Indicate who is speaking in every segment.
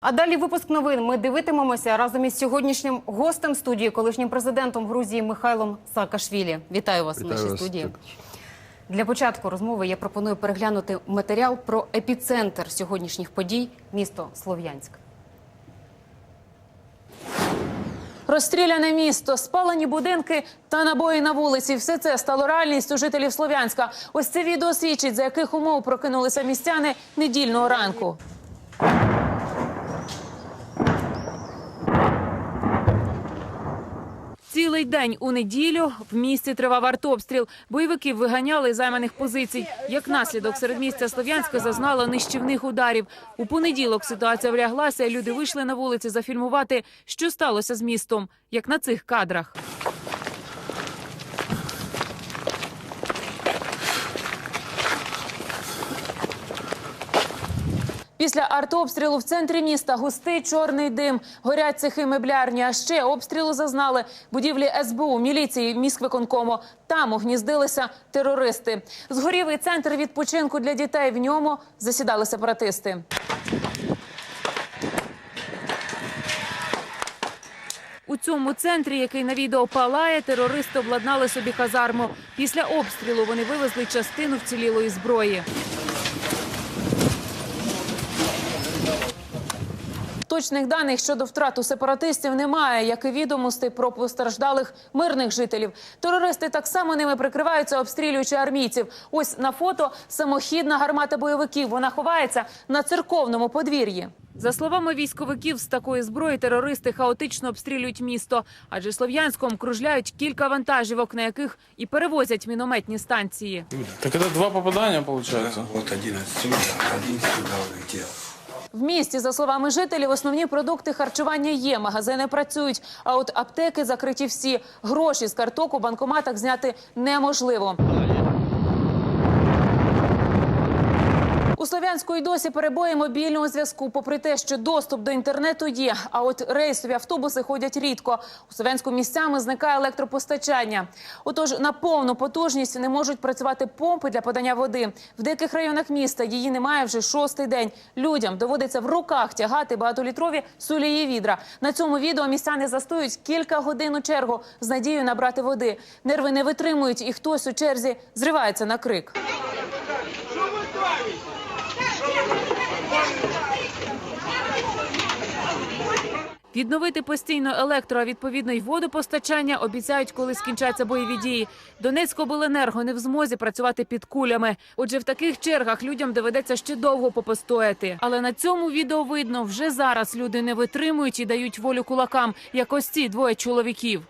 Speaker 1: А далі випуск новин. Ми дивитимемося разом із сьогоднішнім гостем студії, колишнім президентом Грузії Михайлом Саакашвілі. Вітаю вас
Speaker 2: Вітаю
Speaker 1: нашій
Speaker 2: вас,
Speaker 1: студії. Для початку розмови я пропоную переглянути матеріал про епіцентр сьогоднішніх подій місто Слов'янськ. Розстріляне місто, спалені будинки та набої на вулиці. Все це стало реальністю жителів Слов'янська. Ось це відео свідчить, за яких умов прокинулися містяни недільного ранку. Цілий день у неділю в місті тривав артобстріл. Бойовиків виганяли займаних позицій. Як наслідок серед місця Слов'янська зазнало нищівних ударів. У понеділок ситуація вляглася. Люди вийшли на вулиці зафільмувати, що сталося з містом, як на цих кадрах. Після артобстрілу в центрі міста густий чорний дим. Горять цехи меблярні. А ще обстрілу зазнали будівлі СБУ, міліції, міськвиконкому. Там угніздилися терористи. Згорів і центр відпочинку для дітей. В ньому засідали сепаратисти. У цьому центрі, який на відео палає, терористи обладнали собі казарму. Після обстрілу вони вивезли частину вцілілої зброї. Точних даних щодо втрат у сепаратистів немає, як і відомостей про постраждалих мирних жителів. Терористи так само ними прикриваються, обстрілюючи армійців. Ось на фото самохідна гармата бойовиків. Вона ховається на церковному подвір'ї. За словами військовиків, з такої зброї терористи хаотично обстрілюють місто, адже Слов'янськом кружляють кілька вантажівок, на яких і перевозять мінометні станції.
Speaker 3: Так это два попадания получается?
Speaker 4: Вот один отсюда, один сюда улетел.
Speaker 1: В місті, за словами жителів, основні продукти харчування є. Магазини працюють. А от аптеки закриті всі. Гроші з карток у банкоматах зняти неможливо. У Слов'янську й досі перебої мобільного зв'язку, попри те, що доступ до інтернету є. А от рейсові автобуси ходять рідко. У Слов'янську місцями зникає електропостачання. Отож, на повну потужність не можуть працювати помпи для подання води. В деяких районах міста її немає вже шостий день. Людям доводиться в руках тягати багатолітрові сулії відра. На цьому відео містяни застоюють кілька годин у чергу з надією набрати води. Нерви не витримують, і хтось у черзі зривається на крик. Відновити постійно електро, а відповідно й водопостачання обіцяють, коли скінчаться бойові дії. Донецькобленерго не в змозі працювати під кулями. Отже, в таких чергах людям доведеться ще довго попостояти. Але на цьому відео видно, вже зараз люди не витримують і дають волю кулакам, як ось ці двоє чоловіків.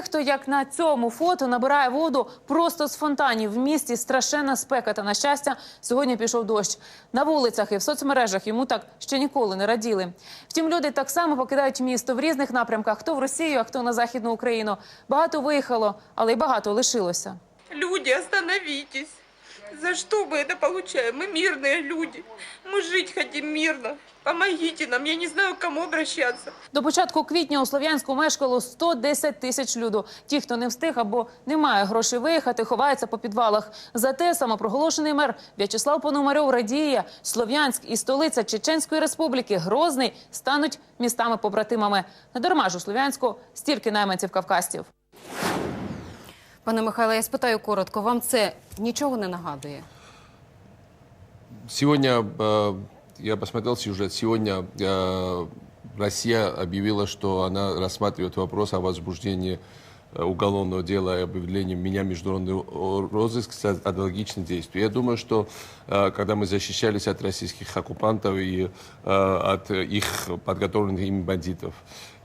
Speaker 1: Дехто, як на цьому фото, набирає воду просто з фонтанів. В місті страшенна спека. Та на щастя, сьогодні пішов дощ. На вулицях і в соцмережах йому так ще ніколи не раділи. Втім, люди так само покидають місто в різних напрямках: хто в Росію, а хто на західну Україну. Багато виїхало, але й багато лишилося.
Speaker 5: Люди, остановитесь. За что мы это получаем? Мы мирные люди. Мы жить хотим мирно. Помогите нам. Я не знаю, к кому обращаться.
Speaker 1: До початку квітня у Слов'янську мешкало 110 тисяч люду. Ті, хто не встиг або не має грошей виїхати, ховаються по підвалах. Зате самопроголошений мер В'ячеслав Пономарьов радіє. Слов'янськ і столиця Чеченської республіки Грозний стануть містами-побратимами. Не дарма ж у Слов'янську стільки найманців кавказців. Пане Михайло, я спитаю коротко. Вам це нічого не нагадує?
Speaker 2: Сегодня э, я посмотрел сюжет. Сегодня э, Россия объявила, что она рассматривает вопрос о возбуждении э, уголовного дела и объявлении меня международный розыск с аналогичным действием. Я думаю, что когда мы защищались от российских оккупантов и от их подготовленных ими бандитов,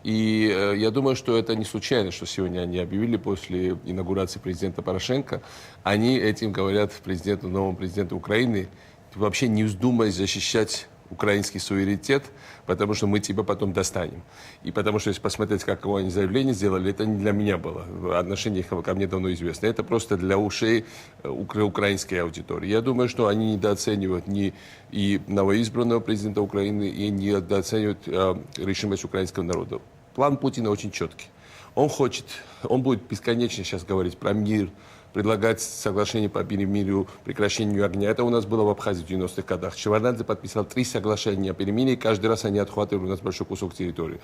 Speaker 2: и э, я думаю, что это не случайно, что сегодня они объявили после инаугурации президента Порошенко. Они этим говорят президенту, новому президенту Украины, вообще не вздумай защищать украинский суверенитет, потому что мы тебя потом достанем. И потому что, если посмотреть, как они заявление сделали, это не для меня было. Отношение их ко мне давно известно. Это просто для ушей э, укра- украинской аудитории. Я думаю, что они недооценивают ни и новоизбранного президента Украины, и недооценивают э, решимость украинского народа. План Путина очень четкий. Он хочет, он будет бесконечно сейчас говорить про мир, предлагать соглашение по перемирию, прекращению огня. Это у нас было в Абхазии в 90-х годах. Шеварднадзе подписал три соглашения о перемирии, и каждый раз они отхватывали у нас большой кусок территории.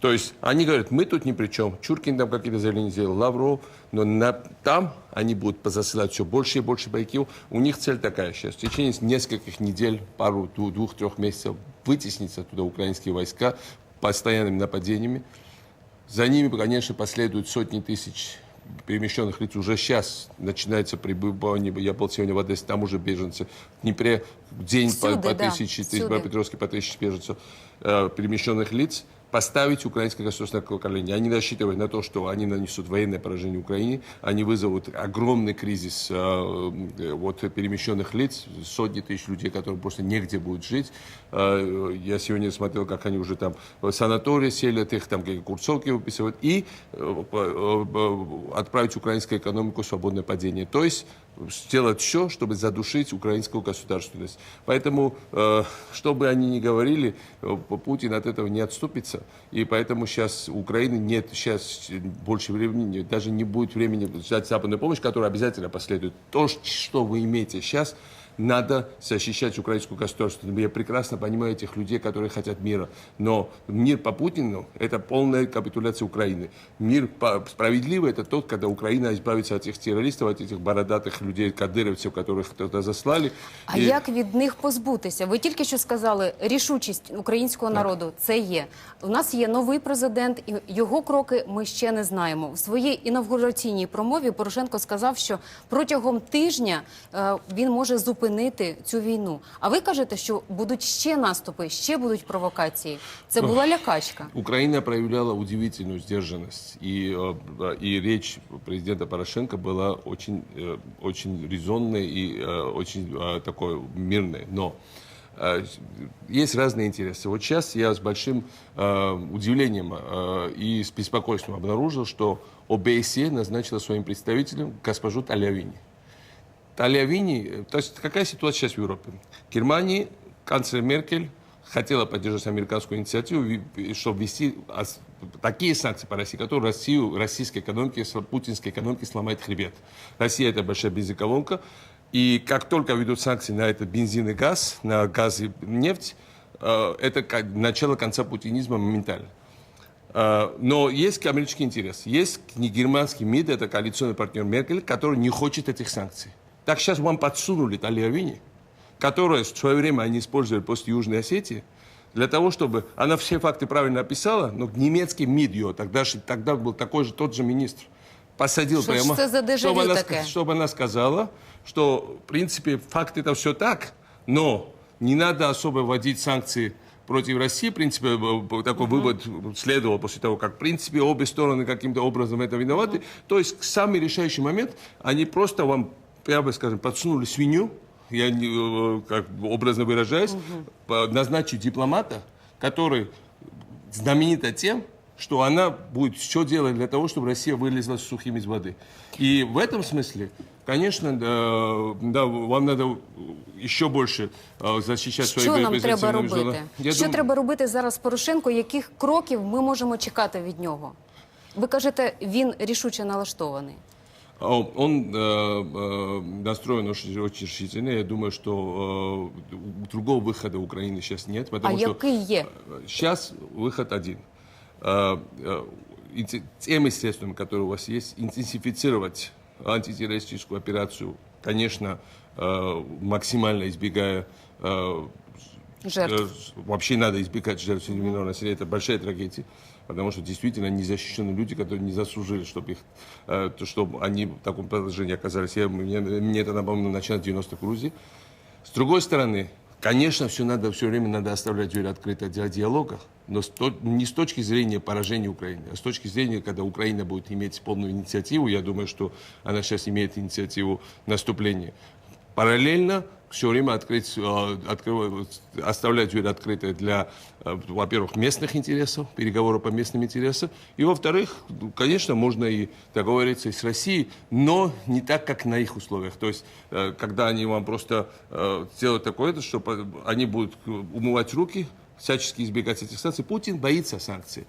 Speaker 2: То есть они говорят, мы тут ни при чем. Чуркин там какие-то заявления сделал, Лавров, но на, там они будут позасылать все больше и больше бойков. У них цель такая сейчас. В течение нескольких недель, пару, двух- двух-трех месяцев вытеснить оттуда украинские войска постоянными нападениями. За ними, конечно, последуют сотни тысяч перемещенных лиц. Уже сейчас начинается прибывание. Я был сегодня в Одессе, там уже беженцы. В Днепре в день по,
Speaker 6: Всюду,
Speaker 2: по
Speaker 6: да,
Speaker 2: тысяче, по Петровске по тысяче беженцев, э, перемещенных лиц. Поставить украинское государственное поколение. Они рассчитывают на то, что они нанесут военное поражение Украине, они вызовут огромный кризис э, вот, перемещенных лиц, сотни тысяч людей, которым просто негде будет жить. Э, я сегодня смотрел, как они уже там в санатории селят их, там какие курсовки выписывают, и э, отправить украинскую экономику в свободное падение. То есть сделать все, чтобы задушить украинскую государственность. Поэтому, э, что бы они ни говорили, э, Путин от этого не отступится. И поэтому сейчас у Украины нет сейчас больше времени, даже не будет времени ждать западную помощь, которая обязательно последует. То, что вы имеете сейчас, надо защищать украинскую государственность. Я прекрасно понимаю этих людей, которые хотят мира. Но мир по Путину – это полная капитуляция Украины. Мир по- справедливый – это тот, когда Украина избавится от этих террористов, от этих бородатых людей, кадыровцев, которых туда заслали.
Speaker 6: А
Speaker 2: И-
Speaker 6: як від них позбутися? Ви тільки що сказали, рішучість українського народу це є. У нас є новий президент, і його кроки ми ще не знаємо. У своїй інавгураційній промові Порошенко сказав, що протягом тижня е, він може зупинити цю війну. А ви кажете, що будуть ще наступи, ще будуть провокації. Це була лякачка.
Speaker 2: Украина проявляла удивительную сдержанность. И, э, и речь президента Порошенко была очень, э, очень резонной и э, очень э, такой мирной. Но э, есть разные интересы. Вот сейчас я с большим э, удивлением э, и с беспокойством обнаружил, что ОБСЕ назначила своим представителем госпожу Талявини. Талявини, то есть какая ситуация сейчас в Европе? В Германии канцлер Меркель хотела поддержать американскую инициативу, чтобы ввести такие санкции по России, которые Россию, российской экономике, путинской экономике сломает хребет. Россия это большая бензоколонка, и как только ведут санкции на этот бензин и газ, на газ и нефть, э, это начало конца путинизма моментально. А, Но есть коммерческий интерес. Есть не германский МИД, это коалиционный партнер Меркель, который не хочет этих санкций. Так сейчас вам подсунули Талиавини, которая в свое время они использовали после Южной Осетии, для того, чтобы она все факты правильно описала, но немецкий МИД ее, тогда, тогда был такой же тот же министр, посадил
Speaker 6: Что
Speaker 2: прямо,
Speaker 6: это за
Speaker 2: чтобы, она, ска- чтобы она сказала, что в принципе факты это все так, но не надо особо вводить санкции против России, в принципе, такой вывод следовал после того, как, в принципе, обе стороны каким-то образом в этом виноваты. То есть, самый решающий момент, они просто вам, прямо скажем, подсунули свинью, я не, э, как бы образно выражаясь, по- назначить дипломата, который знаменита тем, что она будет все делать для того, чтобы Россия вылезла сухим из воды. И в этом смысле, конечно, да, да, вам надо еще больше э, защищать свои
Speaker 6: Що нам
Speaker 2: позиции
Speaker 6: треба
Speaker 2: на международном-
Speaker 6: робити?
Speaker 2: Я
Speaker 6: що
Speaker 2: думаю-
Speaker 6: треба робити зараз Порошенко? Яких кроків ми можемо чекати від нього? Ви кажете, він рішуче налаштований.
Speaker 2: А Он э, э, настроен очень, очень решительно. Я думаю, что э, другого выхода Украины сейчас нет.
Speaker 6: А
Speaker 2: Потому что
Speaker 6: який є?
Speaker 2: Сейчас выход один. Теми средствами, которые у вас есть, интенсифицировать антитеррористическую операцию, конечно, максимально избегая
Speaker 6: Жертв.
Speaker 2: Вообще надо избегать жертв невинного населения. Это большая трагедия. Потому что действительно незащищенные люди, которые не заслужили, чтобы, их, э, то, чтобы они в таком положении оказались. Я, мне, мне это напомнило начало 90-х в Грузии. С другой стороны, конечно, все надо все время надо оставлять дверь открытой для диалога, но с то- не с точки зрения поражения Украины, а с точки зрения, когда Украина будет иметь полную инициативу, я думаю, что она сейчас имеет инициативу наступления. Параллельно все время открыть, э, открывать, оставлять дверь открытой для, э, во-первых, местных интересов, переговоров по местным интересам, и, во-вторых, конечно, можно и договориться и с Россией, но не так, как на их условиях. То есть, э, когда они вам просто э, сделают такое, что они будут умывать руки, всячески избегать этих санкций. Путин боится санкций.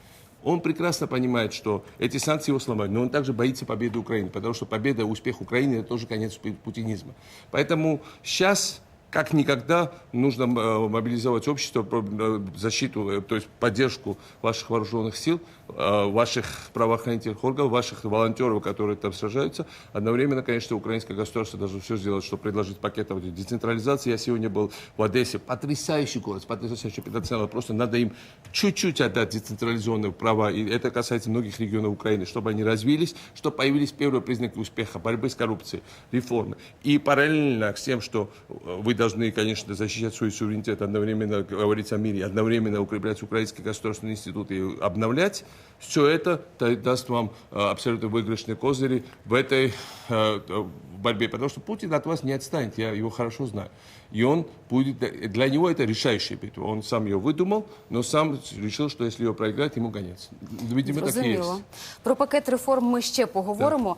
Speaker 2: Он прекрасно понимает, что эти санкции его сломают, но он также боится победы Украины, потому что победа, успех Украины – это тоже конец пу- путинизма. Поэтому сейчас как никогда нужно э, мобилизовать общество, э, защиту, э, то есть поддержку ваших вооруженных сил, ваших правоохранительных органов, ваших волонтеров, которые там сражаются. Одновременно, конечно, украинское государство должно все сделать, чтобы предложить пакет децентрализации. Я сегодня был в Одессе. Потрясающий город, потрясающий потенциал. Просто надо им чуть-чуть отдать децентрализованные права. И это касается многих регионов Украины, чтобы они развились, чтобы появились первые признаки успеха, борьбы с коррупцией, реформы. И параллельно с тем, что вы должны, конечно, защищать свой суверенитет, одновременно говорить о мире, одновременно укреплять украинский государственный институт и обновлять, все это да- даст вам э, абсолютно выигрышные козыри в этой э, борьбе. Потому что Путин от вас не отстанет, я его хорошо знаю. И он будет, для него это решающая битва. Он сам ее выдумал, но сам решил, что если его проиграть, ему конец. Видимо, так есть.
Speaker 6: Зрозуміло. Про пакет реформ ми ще поговоримо.